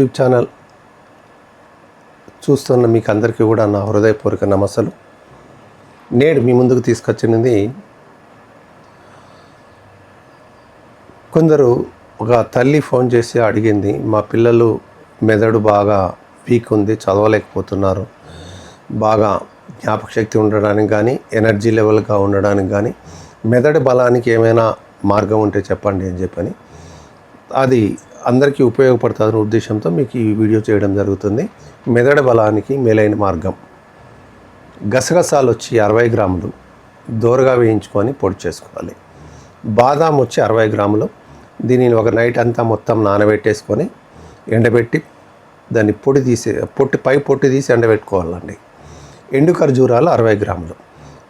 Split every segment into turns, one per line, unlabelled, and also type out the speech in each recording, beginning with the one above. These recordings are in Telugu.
యూట్యూబ్ ఛానల్ చూస్తున్న మీకు అందరికీ కూడా నా హృదయపూర్వక నమస్సులు. నేడు మీ ముందుకు తీసుకొచ్చినది కొందరు ఒక తల్లి ఫోన్ చేసి అడిగింది మా పిల్లలు మెదడు బాగా వీక్ ఉంది చదవలేకపోతున్నారు. బాగా జ్ఞాపకశక్తి ఉండడానికి కానీ ఎనర్జీ లెవెల్గా ఉండడానికి కానీ మెదడు బలానికి ఏమైనా మార్గం ఉంటే చెప్పండి అని చెప్పని. అది అందరికీ ఉపయోగపడుతుందనే ఉద్దేశంతో మీకు ఈ వీడియో చేయడం జరుగుతుంది. మెదడు బలానికి మేలైన మార్గం. గసగసాలు వచ్చి అరవై గ్రాములు దోరగా వేయించుకొని పొడి చేసుకోవాలి. బాదాం వచ్చి అరవై గ్రాములు దీనిని ఒక నైట్ అంతా మొత్తం నానబెట్టేసుకొని ఎండబెట్టి దాన్ని పొడి తీసి పొట్టి పై పొట్టి తీసి ఎండబెట్టుకోవాలండి. ఎండు ఖర్జూరాలు అరవై గ్రాములు.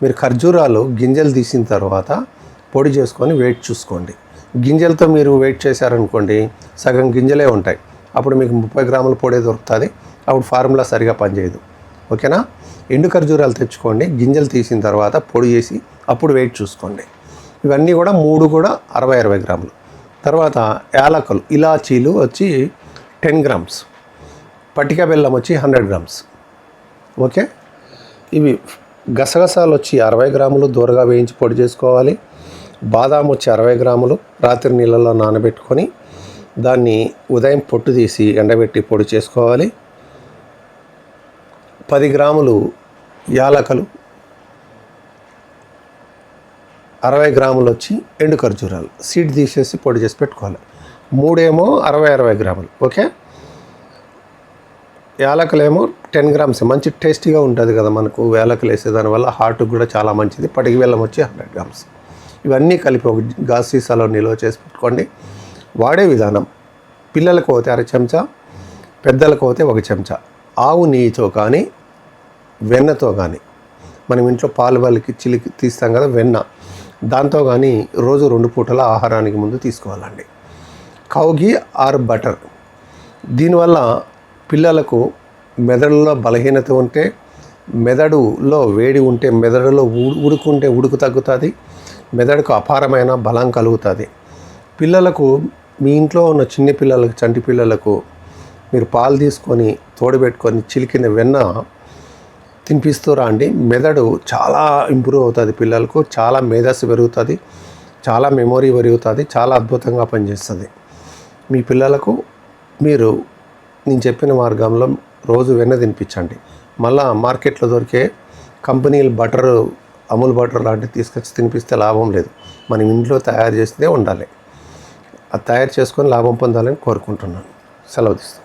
మీరు ఖర్జూరాలు గింజలు తీసిన తర్వాత పొడి చేసుకొని వెయిట్ చూసుకోండి. గింజలతో మీరు వెయిట్ చేశారనుకోండి సగం గింజలే ఉంటాయి. అప్పుడు మీకు ముప్పై గ్రాముల పొడి దొరుకుతుంది. అప్పుడు ఫార్ములా సరిగా పనిచేయదు. ఓకేనా? ఎండు ఖర్జూరాలు తెచ్చుకోండి. గింజలు తీసిన తర్వాత పొడి చేసి అప్పుడు వెయిట్ చూసుకోండి. ఇవన్నీ కూడా మూడు కూడా అరవై అరవై గ్రాములు. తర్వాత యాలకులు ఇలాచీలు వచ్చి టెన్ గ్రామ్స్. పటిక బెల్లం వచ్చి హండ్రెడ్ గ్రామ్స్. ఓకే? ఇవి గసగసాలు వచ్చి అరవై గ్రాములు దూరగా వేయించి పొడి చేసుకోవాలి. బాదాం వచ్చి అరవై గ్రాములు రాత్రి నీళ్ళలో నానబెట్టుకొని దాన్ని ఉదయం పొట్టు తీసి ఎండబెట్టి పొడి చేసుకోవాలి. పది గ్రాములు యాలకలు అరవై గ్రాములు వచ్చి ఎండు ఖర్జూరాలు సీడ్ తీసేసి పొడి చేసి పెట్టుకోవాలి. మూడేమో అరవై అరవై గ్రాములు ఓకే? యాలకలేమో టెన్ గ్రామ్స్ మంచి టేస్టీగా ఉంటుంది కదా మనకు యాలకలు వేసే దానివల్ల హార్ట్కి కూడా చాలా మంచిది. పటికి బెల్లం వచ్చి హండ్రెడ్ గ్రామ్స్. ఇవన్నీ కలిపి ఒక గాజు సీసాలో నిల్వ చేసి పెట్టుకోండి. వాడే విధానం. పిల్లలకు పోతే అర చెంచా పెద్దలకు పోతే ఒక చెంచా. ఆవు నెయ్యితో కానీ వెన్నతో కానీ. మనం ఇంట్లో పాలు వాళ్ళకి చిలికి తీస్తాం కదా వెన్న. దాంతో కానీ రోజు రెండు పూటల ఆహారానికి ముందు తీసుకోవాలండి. Cow ghee or butter. దీనివల్ల పిల్లలకు మెదడులో బలహీనత ఉంటే మెదడులో వేడి ఉంటే మెదడులో ఉడుకుంటే ఉడుకు తగ్గుతుంది. మెదడుకు అపారమైన బలం కలుగుతుంది. పిల్లలకు మీ ఇంట్లో ఉన్న చిన్న పిల్లలకు చంటి పిల్లలకు మీరు పాలు తీసుకొని తోడబెట్టుకొని చిలికిన వెన్న తినిపిస్తూ రండి. మెదడు చాలా ఇంప్రూవ్ అవుతుంది పిల్లలకు. చాలా మేధస్సు పెరుగుతుంది. చాలా మెమొరీ పెరుగుతుంది. చాలా అద్భుతంగా పనిచేస్తుంది. మీ పిల్లలకు మీరు నేను చెప్పిన మార్గంలో రోజు వెన్న తినిపించండి. మళ్ళా మార్కెట్లో దొరికే కంపెనీలు బటర్ అమూల్ బటర్ లాంటివి తీసుకొచ్చి తినిపిస్తే లాభం లేదు. మనం ఇంట్లో తయారు చేస్తే ఉండాలి. అది తయారు చేసుకొని లాభం పొందాలని కోరుకుంటున్నాను. సెలవు తీస్తాను